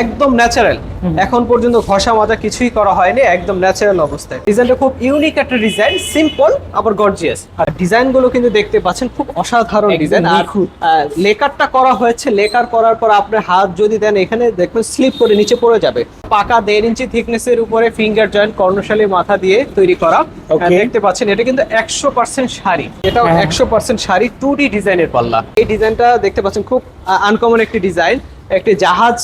একদম ন্যাচারাল এখন পর্যন্ত ঘষা মাজা কিছুই করা হয়নি একদম ন্যাচারাল অবস্থায়। ডিজাইনটা খুব ইউনিক একটা ডিজাইন সিম্পল আবার গর্জিয়াস আর ডিজাইনগুলো কিন্তু দেখতে পাচ্ছেন খুব অসাধারণ ডিজাইন আর। লেকারটা করা হয়েছে লেকার করার পর আপনার হাত যদি দেন এখানে দেখবেন স্লিপ করে নিচে পড়ে যাবে। পাকা দেড় ইঞ্চি থিকনেসের উপরে ফিঙ্গার জয়েন্ট কর্ণশালী মাথা দিয়ে তৈরি করা. দেখতে পাচ্ছেন এটা কিন্তু একশো পার্সেন্ট শাড়ি। এটাও হ্যাঁ। একশো পার্সেন্ট শাড়ি টু ডি ডিজাইনের পাল্লা। এই ডিজাইনটা দেখতে পাচ্ছেন খুব আনকমন একটি ডিজাইন একটি জাহাজ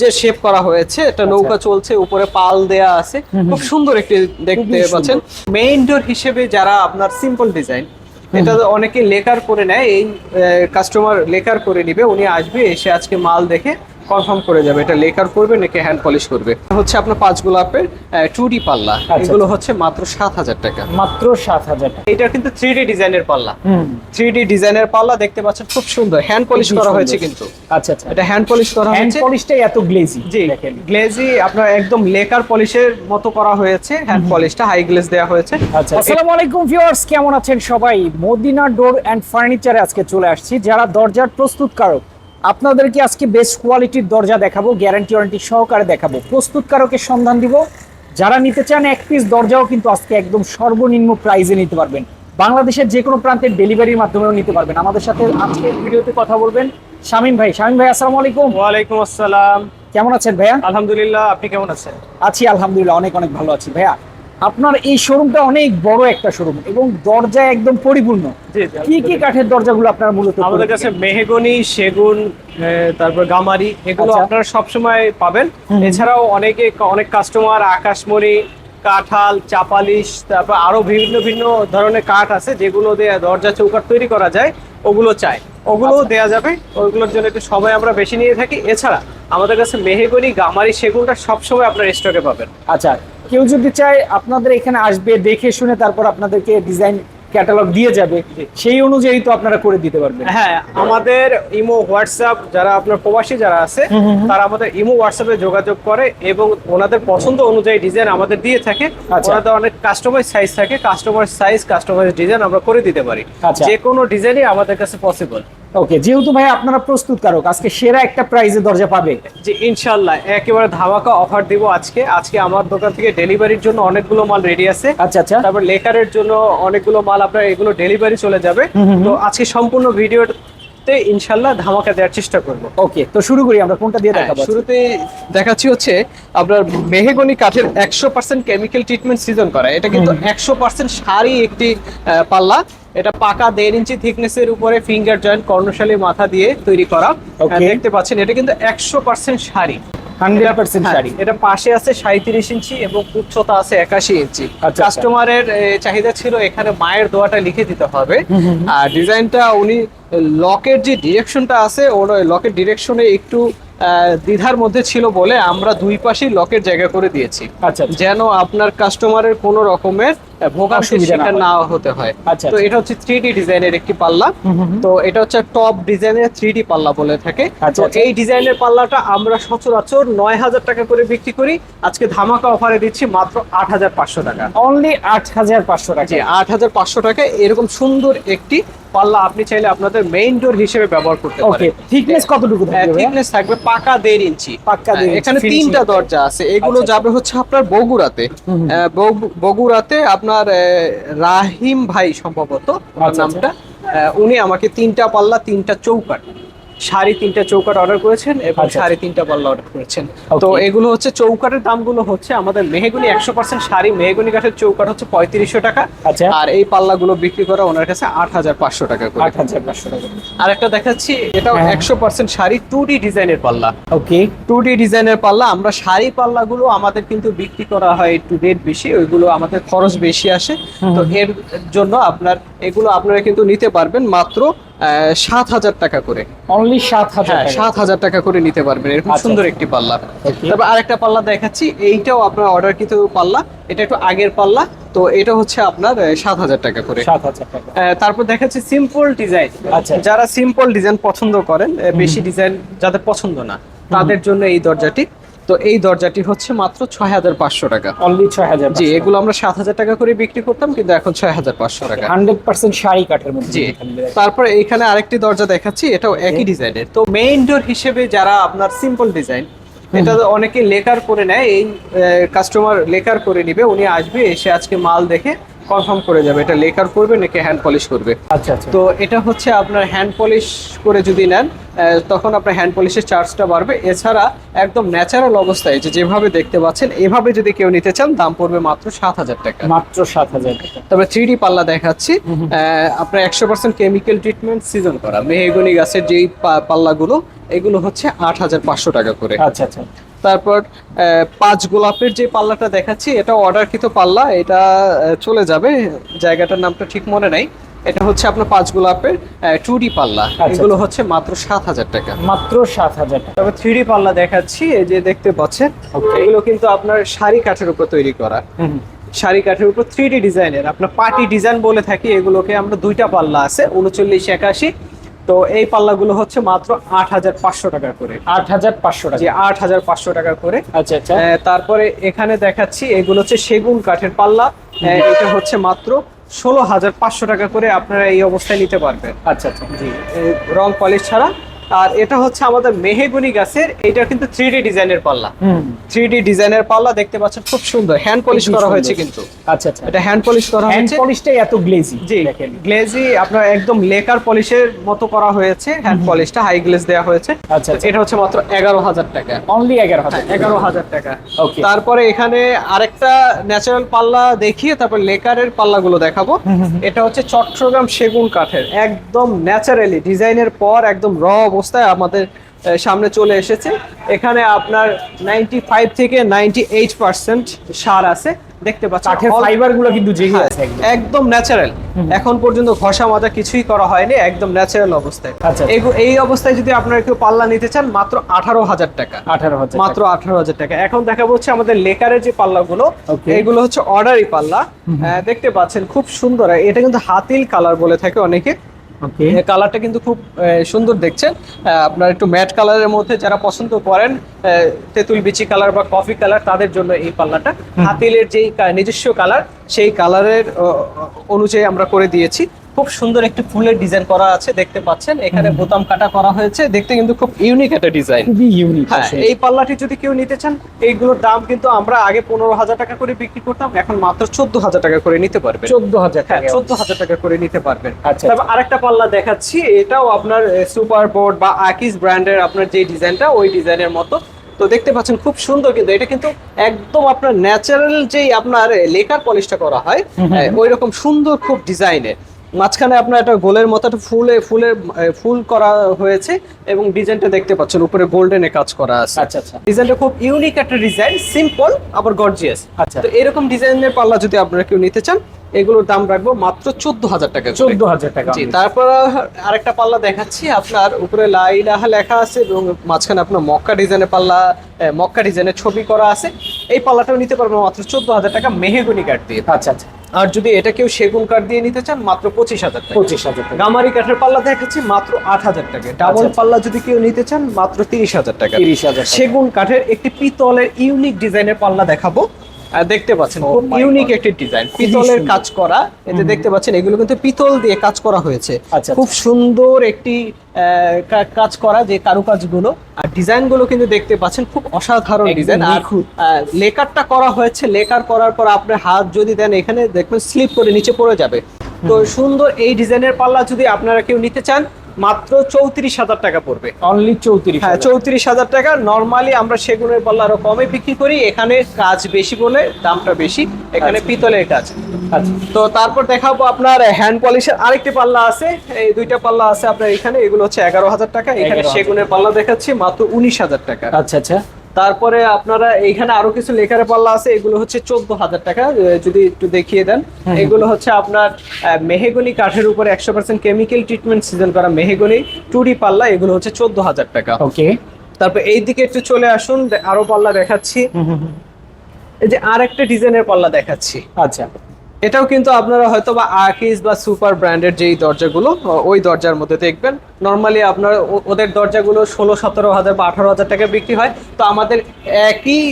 যে শেপ করা হয়েছে একটা আচ্ছা। নৌকা চলছে উপরে পাল দেয়া আছে। খুব সুন্দর একটি দেখতে পাচ্ছেন। মেইন ডোর হিসেবে যারা আপনার সিম্পল ডিজাইন এটা অনেকে লেকার করে নেয়। এই কাস্টমার লেকার করে নিবে উনি আসবে এসে আজকে মাল দেখে কনফার্ম করে যাবে এটা লেকার করবে নাকি হ্যান্ড পলিশ করবে। হচ্ছে আপনার পাঁচ গোলাপের টু ডি পাল্লা। আচ্ছা। এগুলো হচ্ছে মাত্র সাত হাজার টাকা। মাত্র সাত হাজার টাকা। এটা কিন্তু থ্রি ডি ডিজাইনের পাল্লা। থ্রি ডি ডিজাইনের পাল্লা দেখতে পাচ্ছেন খুব সুন্দর। হ্যান্ড পলিশ করা হয়েছে কিন্তু। আচ্ছা আচ্ছা। এটা হ্যান্ড পলিশ করা হ্যান্ড হয়েছে। পলিশটাই এত গ্লেজি জি গ্লেজি আপনার একদম লেকার পলিশের মতো করা হয়েছে। হ্যান্ড পলিশটা হাই গ্লেজ দেওয়া হয়েছে। আচ্ছা আসসালামু আলাইকুম ভিউয়ার্স কেমন আছেন সবাই? মদিনা ডোর অ্যান্ড ফার্নিচারে আজকে চলে আসছি। যারা দরজার প্রস্তুতকারক আপনাদেরকে আজকে বেস্ট কোয়ালিটির দরজা দেখাবো গ্যারান্টি ওয়ারেন্টি সহকারে দেখাবো। প্রস্তুতকারকের সন্ধান দিব। যারা নিতে চান এক পিস দরজাও কিন্তু আজকে একদম সর্বনিম্ন প্রাইজে নিতে পারবেন। বাংলাদেশের যে কোনো প্রান্তের ডেলিভারির মাধ্যমেও নিতে পারবেন। আমাদের সাথে আজকে ভিডিওতে কথা বলবেন শামিম ভাই। শামিম ভাই আসসালামু আলাইকুম। ওয়ালাইকুম আসসালাম। কেমন আছেন ভাইয়া? আলহামদুলিল্লাহ আপনি কেমন আছেন? আছি আলহামদুলিল্লাহ অনেক অনেক ভালো আছি। ভাইয়া আপনার এই শোরুমটা অনেক বড় একটা শোরুম এবং দরজা একদম পরিপূর্ণ। কি কি কাঠের দরজাগুলো আপনার মূলত আমাদের কাছে মেহগনি সেগুন তারপর গামারি এগুলো আচ্ছা। আপনারা সবসময় পাবেন। এছাড়াও অনেকে অনেক কাস্টমার আকাশমণি কাঁঠাল চাপালিশ তারপর আরও বিভিন্ন ভিন্ন ধরনের কাঠ আছে যেগুলো দিয়ে দরজা চৌকাঠ তৈরি করা যায় ওগুলো চাই। ওগুলোও আচ্ছা। দেয়া যাবে ওইগুলোর জন্য একটু সময় আমরা বেশি নিয়ে থাকি। এছাড়া আমাদের কাছে মেহেগনি গামারি সেগুনটা সবসময় আপনার স্টকে পাবেন। আচ্ছা কেউ যদি চায় আপনাদের এখানে আসবে দেখে শুনে তারপর আপনাদেরকে ডিজাইন ক্যাটালগ দিয়ে যাবে সেই অনুযায়ী তো আপনারা করে দিতে পারবেন হ্যাঁ আমাদের ইমো হোয়াটসঅ্যাপ যারা আপনার প্রবাসী যারা আছে। তারা আমাদের ইমো হোয়াটসঅ্যাপে যোগাযোগ করে এবং ওনাদের পছন্দ অনুযায়ী ডিজাইন আমাদের দিয়ে থাকে আচ্ছা। ওনাদের অনেক কাস্টমাইজ সাইজ থাকে কাস্টমার সাইজ কাস্টমাইজ ডিজাইন আমরা করে দিতে পারি আচ্ছা। যে কোনো ডিজাইনই আমাদের কাছে পসিবল ওকে যেহেতু ভাই আপনারা প্রস্তুত কারক আজকে সেরা একটা প্রাইজে দরজা পাবে। যে ইনশাল্লাহ একেবারে ধামাকা অফার দিব আজকে। আজকে আমার দোকান থেকে ডেলিভারির জন্য অনেকগুলো মাল রেডি আছে। আচ্ছা আচ্ছা। তারপর লেকারের জন্য অনেকগুলো মাল আপনার এগুলো ডেলিভারি চলে যাবে। তো আজকে সম্পূর্ণ ভিডিওতে ইনশাল্লাহ ধামাকা দেওয়ার চেষ্টা করব। ওকে তো শুরু করি আমরা কোনটা দিয়ে হ্যাঁ, দেখাবো? শুরুতে দেখাচ্ছি হচ্ছে আপনার মেহেগনি কাঠের একশো পার্সেন্ট কেমিক্যাল ট্রিটমেন্ট সিজন করা। এটা কিন্তু একশো পার্সেন্ট সারি একটি পাল্লা। এটা পাকা দেড় ইঞ্চি থিকনেসের উপরে ফিঙ্গার জয়েন্ট কর্ণশালী মাথা দিয়ে তৈরি করা। Okay. দেখতে পাচ্ছেন এটা কিন্তু একশো পার্সেন্ট শাড়ি 100% হ্যাঁ, শাড়ি। এটা পাশে আছে সাঁত্রিশ ইঞ্চি এবং উচ্চতা আছে একাশি ইঞ্চি আচ্ছা। কাস্টমারের চাহিদা ছিল এখানে মায়ের দোয়াটা লিখে দিতে হবে। আর ডিজাইনটা উনি লকের যে ডিরেকশনটা আছে ওর লকের ডিরেকশনে একটু দ্বিধার মধ্যে ছিল বলে আমরা দুই পাশেই লকের জায়গা করে দিয়েছি আচ্ছা আচ্ছা। যেন আপনার কাস্টমারের কোনো রকমের না হয়। হতে হয়। আচ্ছা, তো আচ্ছা। এটা হচ্ছে থ্রি ডি ডিজাইনের একটি পাল্লা। হুম, হুম, হুম। তো এটা হচ্ছে টপ ডিজাইনের থ্রি ডি পাল্লা বলে থাকে। আচ্ছা, তো। এই ডিজাইনের পাল্লাটা আমরা সচরাচর নয় হাজার টাকা করে বিক্রি করি। আজকে ধামাকা অফারে দিচ্ছি মাত্র আট হাজার পাঁচশো টাকা। অনলি আট হাজার পাঁচশো টাকা। আট হাজার পাঁচশো টাকা। এরকম সুন্দর একটি পাল্লা আপনি চাইলে আপনাদের মেইন ডোর হিসেবে ব্যবহার করতে পারেন। থিকনেস কতটুকু থাকবে থিকনেস থাকবে পাকা দেড় ইঞ্চি। দেড় হ্যাঁ, এখানে তিনটা দরজা আছে। এগুলো যাবে হচ্ছে আপনার বগুড়াতে। হুম, হুম। আপনার রাহিম ভাই সম্ভবত ওনার আচ্ছা, নামটা আহ, উনি আমাকে তিনটা পাল্লা তিনটা চৌকাট সাড়ে তিনটা চৌকাট অর্ডার করেছেন এবং আচ্ছা, সাড়ে তিনটা পাল্লা অর্ডার করেছেন। তো এগুলো হচ্ছে চৌকাটের দামগুলো হচ্ছে আমাদের মেহগুনি একশো পার্সেন্ট শাড়ি মেহগুনি কাঠের চৌকাট হচ্ছে পঁয়ত্রিশশো টাকা। আচ্ছা। আর এই পাল্লাগুলো বিক্রি করা ওনার কাছে আট হাজার পাঁচশো টাকা করে। আট হাজার পাঁচশো টাকা। আর একটা দেখাচ্ছি এটাও হ্যাঁ। একশো পার্সেন্ট শাড়ি টু ডি ডিজাইনের পাল্লা। ওকে টু ডি ডিজাইনের পাল্লা আমরা শাড়ি পাল্লাগুলো আমাদের কিন্তু বিক্রি করা হয় একটু রেট বেশি ওইগুলো আমাদের খরচ বেশি আসে। তো এর জন্য আপনার এগুলো আপনারা কিন্তু নিতে পারবেন মাত্র সাত হাজার টাকা করে। অনলি সাত হাজার হ্যাঁ সাত হাজার টাকা করে নিতে পারবেন। এরকম আচ্ছা, সুন্দর। একটি পাল্লা। তারপর আরেকটা পাল্লা দেখাচ্ছি। এইটাও আপনার অর্ডার কিন্তু পাল্লা। এটা একটু আগের পাল্লা। তো এটা হচ্ছে আপনার সাত হাজার টাকা করে। তারপর দেখাচ্ছি সিম্পল ডিজাইন আচ্ছা। যারা সিম্পল ডিজাইন পছন্দ করেন বেশি ডিজাইন যাদের পছন্দ না তাদের জন্য এই দরজাটি। তো এই দরজাটি হচ্ছে মাত্র ছয় হাজার পাঁচশো টাকা। অনলি ছয় হাজার জি এগুলো আমরা সাত হাজার টাকা করে বিক্রি করতাম কিন্তু এখন ছয় হাজার পাঁচশো টাকা। হান্ড্রেড পার্সেন্ট শাড়ি কাঠের মধ্যে জি তারপর এখানে আরেকটি দরজা দেখাচ্ছি এটাও একই ডিজাইনের। তো মেইন ডোর হিসেবে যারা আপনার সিম্পল ডিজাইন এটা অনেকে লেকার করে নেয় এই কাস্টমার লেকার করে নিবে উনি আসবে এসে আজকে মাল দেখে কনফার্ম করে যাবে। এটা লেকার করবে নাকি হ্যান্ড পলিশ করবে। আচ্ছা আচ্ছা। তো এটা হচ্ছে আপনার হ্যান্ড পলিশ করে যদি নেন তখন আপনার হ্যান্ড পলিশের চার্জটা বাড়বে। এছাড়া একদম ন্যাচারাল অবস্থায় যে যেভাবে দেখতে পাচ্ছেন এভাবে যদি কেউ নিতে চান দাম পড়বে মাত্র সাত হাজার টাকা। মাত্র সাত হাজার টাকা। তবে থ্রি পাল্লা দেখাচ্ছি। আহ, আপনার একশো পার্সেন্ট কেমিক্যাল ট্রিটমেন্ট সিজন করা। মেহেগুনি গাছের যেই পাল্লাগুলো এগুলো হচ্ছে আট হাজার পাঁচশো টাকা করে। আচ্ছা আচ্ছা। তারপর পাঁচ গোলাপের যে পাল্লাটা দেখাচ্ছি এটা অর্ডারকৃত পাল্লা এটা চলে যাবে। জায়গাটার নামটা ঠিক মনে নাই। এটা হচ্ছে আপনার পাঁচ গোলাপের টু ডি পাল্লা। আচ্ছা, এগুলো হচ্ছে মাত্র সাত হাজার টাকা। মাত্র সাত হাজার টাকা। তবে থ্রি পাল্লা দেখাচ্ছি এই যে দেখতে পাচ্ছেন এগুলো কিন্তু আপনার শাড়ি কাঠের উপর তৈরি করা। শাড়ি কাঠের উপর থ্রি ডি ডিজাইনের আপনার পার্টি ডিজাইন বলে থাকি এগুলোকে আমরা দুইটা পাল্লা আছে উনচল্লিশ একাশি তো এই পাল্লাগুলো হচ্ছে মাত্র আট হাজার পাঁচশো টাকা করে। আট হাজার পাঁচশো টাকা। আট হাজার পাঁচশো টাকা করে। আচ্ছা আচ্ছা। তারপরে এখানে দেখাচ্ছি এগুলো হচ্ছে সেগুন কাঠের পাল্লা। এটা হচ্ছে মাত্র ষোলো হাজার পাঁচশো টাকা করে আপনারা এই অবস্থায় নিতে পারবেন। আচ্ছা আচ্ছা। জি রং পলিশ ছাড়া। আর এটা হচ্ছে আমাদের মেহেগুনি গাছের এটা কিন্তু থ্রি ডি ডিজাইনের পাল্লা। থ্রি ডি ডিজাইনের পাল্লা দেখতে পাচ্ছেন খুব সুন্দর। হ্যান্ড পলিশ করা হয়েছে কিন্তু। আচ্ছা আচ্ছা। এটা হ্যান্ড পলিশ করা হ্যান্ড হয়েছে। পলিশটাই এত গ্লেজি জি গ্লেজি আপনার একদম লেকার পলিশের মতো করা হয়েছে। হ্যান্ড পলিশটা হাই গ্লেজ দেওয়া হয়েছে। আচ্ছা, আচ্ছা। এটা হচ্ছে মাত্র এগারো হাজার টাকা। অনলি এগারো হাজার এগারো হাজার টাকা. তারপরে এখানে আরেকটা ন্যাচারাল পাল্লা দেখিয়ে তারপর লেকারের পাল্লাগুলো দেখাবো। এটা হচ্ছে চট্টগ্রাম সেগুন কাঠের। একদম ন্যাচারালি ডিজাইনের পর একদম র অবস্থায় আমাদের সামনে চলে এসেছে। এখানে আপনার নাইনটি ফাইভ থেকে নাইনটি এইট পার্সেন্ট সার আছে। দেখতে পাচ্ছেন কাঠের কিন্তু জেগে হ্যাঁ, আছে একদম। ন্যাচারাল এখন পর্যন্ত ঘষা মাজা কিছুই করা হয়নি একদম ন্যাচারাল অবস্থায়। আচ্ছা। এই অবস্থায় যদি আপনারা কেউ পাল্লা নিতে চান মাত্র আঠারো হাজার টাকা। আঠারো হাজার মাত্র আঠারো হাজার টাকা। এখন দেখাবো হচ্ছে আমাদের লেকারের যে পাল্লাগুলো. এগুলো হচ্ছে অর্ডারি পাল্লা। দেখতে পাচ্ছেন খুব সুন্দর। এটা কিন্তু হাতিল কালার বলে থাকে অনেকে। কালারটা কিন্তু খুব সুন্দর দেখছেন। আহ, আপনার একটু ম্যাট কালারের মধ্যে যারা পছন্দ করেন আহ, তেঁতুল বিচি কালার বা কফি কালার তাদের জন্য এই পাল্লাটা। হাতিলের যেই নিজস্ব কালার সেই কালারের অনুযায়ী আমরা করে দিয়েছি। খুব সুন্দর একটি ফুলের ডিজাইন করা আছে দেখতে পাচ্ছেন। এখানে বোতাম কাটা করা হয়েছে দেখতে কিন্তু খুব ইউনিক একটা ডিজাইন খুবই ইউনিক হ্যাঁ এই পাল্লাটি যদি কেউ নিতে চান এইগুলোর দাম কিন্তু আমরা আগে পনেরো হাজার টাকা করে বিক্রি করতাম এখন মাত্র চোদ্দ হাজার টাকা করে নিতে পারবেন। চোদ্দ হাজার হ্যাঁ চোদ্দ হাজার টাকা করে নিতে পারবেন। আচ্ছা, তারপর আরেকটা পাল্লা দেখাচ্ছি এটাও আপনার সুপার বোর্ড বা আকিস ব্র্যান্ডের আপনার যে ডিজাইনটা ওই ডিজাইনের মতো। তো দেখতে পাচ্ছেন খুব সুন্দর কিন্তু এটা কিন্তু একদম আপনার ন্যাচারাল যেই আপনার লেকার পলিশটা করা হয় ওই রকম সুন্দর খুব ডিজাইনের মাঝখানে আপনার একটা গোলের মতো একটা ফুলে আহ, ফুল করা হয়েছে এবং ডিজাইনটা দেখতে পাচ্ছেন উপরে গোল্ডেনে কাজ করা আছে। আচ্ছা আচ্ছা। ডিজাইনটা খুব ইউনিক একটা ডিজাইন সিম্পল আবার গর্জিয়াস আচ্ছা। তো এরকম ডিজাইনের পাল্লা যদি আপনারা কেউ নিতে চান এগুলোর দাম রাখব মাত্র চোদ্দ হাজার টাকা চোদ্দ হাজার টাকা। জি তারপর আরেকটা পাল্লা দেখাচ্ছি আপনার উপরে লাইলাহা লেখা আছে এবং মাঝখানে আপনার মক্কা ডিজাইনের পাল্লা মক্কা ডিজাইনের ছবি করা আছে। এই পাল্লাটাও নিতে পারব মাত্র চোদ্দ হাজার টাকা মেহেগুনি কাঠ দিয়ে। আচ্ছা আচ্ছা। আর যদি এটা কেউ সেগুন কাঠ দিয়ে নিতে চান মাত্র পঁচিশ হাজার টাকা। পঁচিশ হাজার টাকা। গামারি কাঠের পাল্লা দেখাচ্ছি মাত্র আট হাজার টাকা। ডাবল আচ্ছা। পাল্লা যদি কেউ নিতে চান মাত্র তিরিশ হাজার টাকা। তিরিশ হাজার সেগুন কাঠের একটি পিতলের ইউনিক ডিজাইনের পাল্লা দেখাবো। দেখতে পাচ্ছেন Oh খুব ইউনিক. একটি ডিজাইন পিতলের। কাজ করা। এতে দেখতে পাচ্ছেন এগুলো কিন্তু পিতল দিয়ে কাজ করা হয়েছে। আচ্ছা, খুব সুন্দর একটি কাজ করা যে কারুকাজগুলো। আর ডিজাইনগুলো কিন্তু দেখতে পাচ্ছেন খুব অসাধারণ ডিজাইন। আর লেকারটা করা হয়েছে লেকার করার পর আপনার হাত যদি দেন এখানে দেখবেন স্লিপ করে নিচে পড়ে যাবে। তো সুন্দর এই ডিজাইনের পাল্লা যদি আপনারা কেউ নিতে চান মাত্র চৌত্রিশ হাজার টাকা পড়বে। অনলি চৌত্রিশ হ্যাঁ চৌত্রিশ হাজার টাকা। নর্মালি আমরা সেগুনের পাল্লা আরও কমে বিক্রি করি। এখানে কাজ বেশি বলে দামটা বেশি। এখানে আচ্ছা। পিতলের কাজ। আচ্ছা। তো তারপর দেখাবো আপনার হ্যান্ড পলিশের আরেকটি পাল্লা আছে। এই দুইটা পাল্লা আছে আপনার এখানে। এগুলো হচ্ছে এগারো হাজার টাকা। এখানে সেগুনের পাল্লা দেখাচ্ছি মাত্র উনিশ হাজার টাকা। আচ্ছা আচ্ছা। তারপরে আপনারা এইখানে আরও কিছু লেখার পাল্লা আছে এগুলো হচ্ছে চোদ্দ হাজার টাকা যদি একটু দেখিয়ে দেন। এগুলো হচ্ছে আপনার মেহেগনি কাঠের উপরে একশো পার্সেন্ট কেমিক্যাল ট্রিটমেন্ট সিজন করা মেহেগনি টুডি পাল্লা এগুলো হচ্ছে চোদ্দ হাজার টাকা। ওকে। তারপর এই দিকে একটু চলে আসুন আরও পাল্লা দেখাচ্ছি। এই যে আর একটা ডিজাইনের পাল্লা দেখাচ্ছি। আচ্ছা। এটাও কিন্তু আপনারা হয়তো বা আকিস বা সুপার ব্র্যান্ডের যেই দরজাগুলো ওই দরজার মধ্যে দেখবেন। নর্মালি আপনার ওদের দরজাগুলো ষোলো সতেরো হাজার বা আঠারো হাজার টাকা বিক্রি হয়। তো আমাদের একই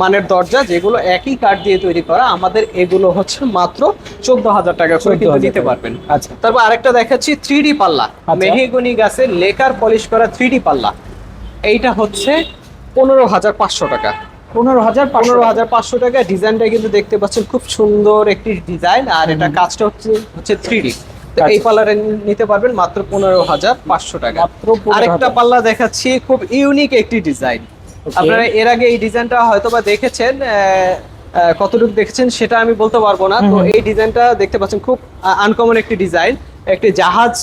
মানের দরজা যেগুলো একই কাঠ দিয়ে তৈরি করা আমাদের এগুলো হচ্ছে মাত্র চোদ্দ হাজার টাকা করে কিন্তু 14,000 নিতে পারবেন। আচ্ছা। তারপর আরেকটা দেখাচ্ছি থ্রি ডি পাল্লা। মেহেগুনি মেহেগনি গাছের লেকার পলিশ করা থ্রি ডি পাল্লা। এইটা হচ্ছে পনেরো হাজার পাঁচশো টাকা। পনেরো হাজার পনেরো হাজার পাঁচশো টাকা। ডিজাইনটা কিন্তু দেখতে পাচ্ছেন খুব সুন্দর একটি ডিজাইন আর এটা কাজটা হচ্ছে হচ্ছে থ্রি ডি এই আচ্ছা। নিতে পারবেন মাত্র পনেরো হাজার পাঁচশো টাকা। মাত্র 15,000 আরেকটা পাল্লা দেখাচ্ছি খুব ইউনিক একটি ডিজাইন আপনারা এর আগে এই ডিজাইনটা হয়তো বা দেখেছেন কতটুকু দেখেছেন সেটা আমি বলতে পারব না। তো এই ডিজাইনটা দেখতে পাচ্ছেন খুব আনকমন একটি ডিজাইন একটি জাহাজ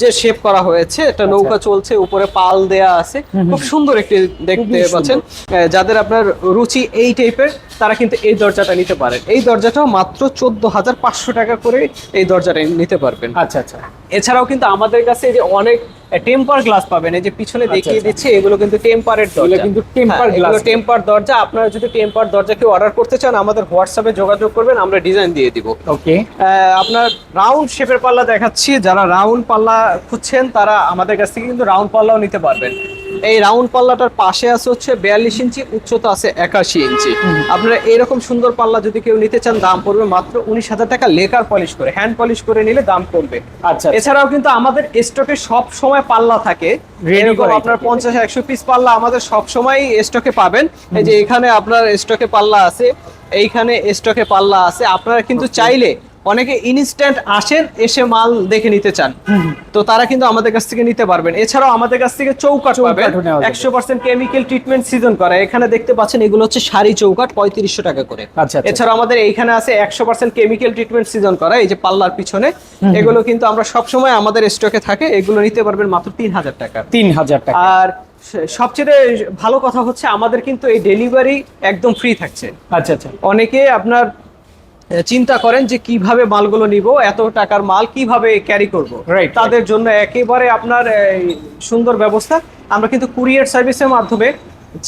যে শেপ করা হয়েছে একটা আচ্ছা। নৌকা চলছে উপরে পাল দেয়া আছে। খুব সুন্দর একটি দেখতে পাচ্ছেন। যাদের আপনার রুচি এই টাইপের তারা কিন্তু এই দরজাটা নিতে পারেন। এই দরজাটাও মাত্র চোদ্দ হাজার পাঁচশো টাকা করে এই দরজাটা নিতে পারবেন। আচ্ছা আচ্ছা। এছাড়াও কিন্তু আমাদের কাছে যে অনেক টেম্পার গ্লাস পাবেন এই যে পিছনে দেখিয়ে আচ্ছা। দিচ্ছে এগুলো কিন্তু টেম্পারের এগুলো দরজা। কিন্তু টেম্পার গ্লাস এগুলো টেম্পার দরজা। আপনারা যদি টেম্পার দরজা কেউ অর্ডার করতে চান আমাদের হোয়াটসঅ্যাপে যোগাযোগ করবেন আমরা ডিজাইন দিয়ে দিব। ওকে আপনার রাউন্ড শেপের পাল্লা দেখাচ্ছি যারা রাউন্ড পাল্লা খুঁজছেন তারা আমাদের কাছ থেকে কিন্তু রাউন্ড পাল্লাও নিতে পারবেন। এই রাউন্ড পাল্লাটার পাশে আছে হচ্ছে বিয়াল্লিশ ইঞ্চি উচ্চতা আছে একাশি ইঞ্চি। আপনারা এরকম সুন্দর পাল্লা যদি কেউ নিতে চান দাম পড়বে মাত্র উনিশ হাজার টাকা। লেকার পলিশ করে হ্যান্ড পলিশ করে নিলে দাম কমবে আচ্ছা এছাড়াও কিন্তু আমাদের স্টকে সব সময় পাল্লা থাকে। এরকম আপনার পঞ্চাশ একশো পিস পাল্লা আমাদের সব সময় স্টকে পাবেন। এই যে এখানে আপনার স্টকে পাল্লা আছে এইখানে স্টকে পাল্লা আছে। আপনারা কিন্তু চাইলে অনেকে ইনস্ট্যান্ট আসেন এসে মাল দেখে নিতে চান। তো তারা কিন্তু আমাদের কাছ থেকে নিতে পারবেন। এছাড়াও আমাদের কাছ থেকে চৌকাট পাবেন। একশো পার্সেন্ট কেমিক্যাল ট্রিটমেন্ট সিজন করা। এখানে দেখতে পাচ্ছেন এগুলো হচ্ছে শাড়ি চৌকাট পঁয়ত্রিশশো টাকা করে। আচ্ছা, আচ্ছা। এছাড়া আমাদের এইখানে আছে একশো পার্সেন্ট কেমিক্যাল ট্রিটমেন্ট সিজন করা এই যে পাল্লার পিছনে। এগুলো কিন্তু আমরা সবসময় আমাদের স্টকে থাকে। এগুলো নিতে পারবেন মাত্র তিন হাজার টাকা। তিন হাজার টাকা। আর সবচেয়ে ভালো কথা হচ্ছে আমাদের কিন্তু এই ডেলিভারি একদম ফ্রি থাকছে। আচ্ছা আচ্ছা। অনেকে আপনার চিন্তা করেন যে কীভাবে মালগুলো নিব এত টাকার মাল কীভাবে ক্যারি করব। তাদের জন্য একেবারে আপনার সুন্দর ব্যবস্থা। আমরা কিন্তু কুরিয়ার সার্ভিসের মাধ্যমে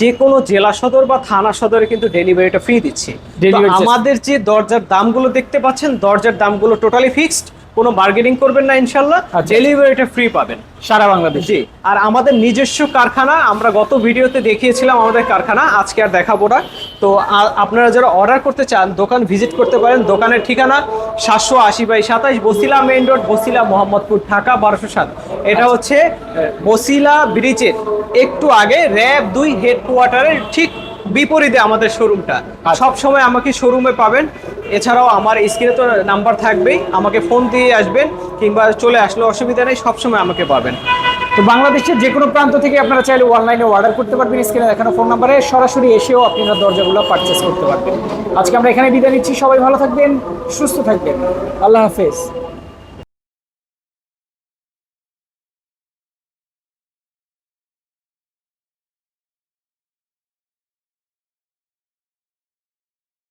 যে কোনো জেলা সদর বা থানা সদরে কিন্তু ডেলিভারিটা ফ্রি দিচ্ছি। আমাদের যে দরজার দামগুলো দেখতে পাচ্ছেন দরজার দামগুলো টোটালি ফিক্সড কোনো বার্গেনিং করবেন না ইনশাল্লাহ আচ্ছা। ডেলিভারিটা ফ্রি পাবেন। সারা বাংলাদেশ। জি আর আমাদের নিজস্ব কারখানা আমরা গত ভিডিওতে দেখিয়েছিলাম আমাদের কারখানা আজকে আর দেখাবো না। তো আপনারা যারা অর্ডার করতে চান দোকান ভিজিট করতে পারেন। দোকানের ঠিকানা সাতশো আশি বাই সাতাইশ বসিলা মেইন রোড বসিলা মোহাম্মদপুর ঢাকা বারোশো সাত। এটা হচ্ছে বসিলা ব্রিজের একটু আগে র্যাব দুই হেডকোয়ার্টারের ঠিক বিপরীতে আমাদের শোরুমটা সব সময় আমাকে শোরুমে পাবেন। এছাড়াও আমার স্ক্রিনে তো নাম্বার থাকবেই। আমাকে ফোন দিয়ে আসবেন কিংবা চলে আসলে অসুবিধা নেই সবসময় আমাকে পাবেন। তো বাংলাদেশের যে কোনো প্রান্ত থেকে আপনারা চাইলে অনলাইনে অর্ডার করতে পারবেন স্ক্রিনে দেখানো ফোন নাম্বারে সরাসরি এসেও আপনারা দরজাগুলো পারচেস করতে পারবেন। আজকে আমরা এখানে বিদায় নিচ্ছি। সবাই ভালো থাকবেন, সুস্থ থাকবেন। আল্লাহ হাফেজ।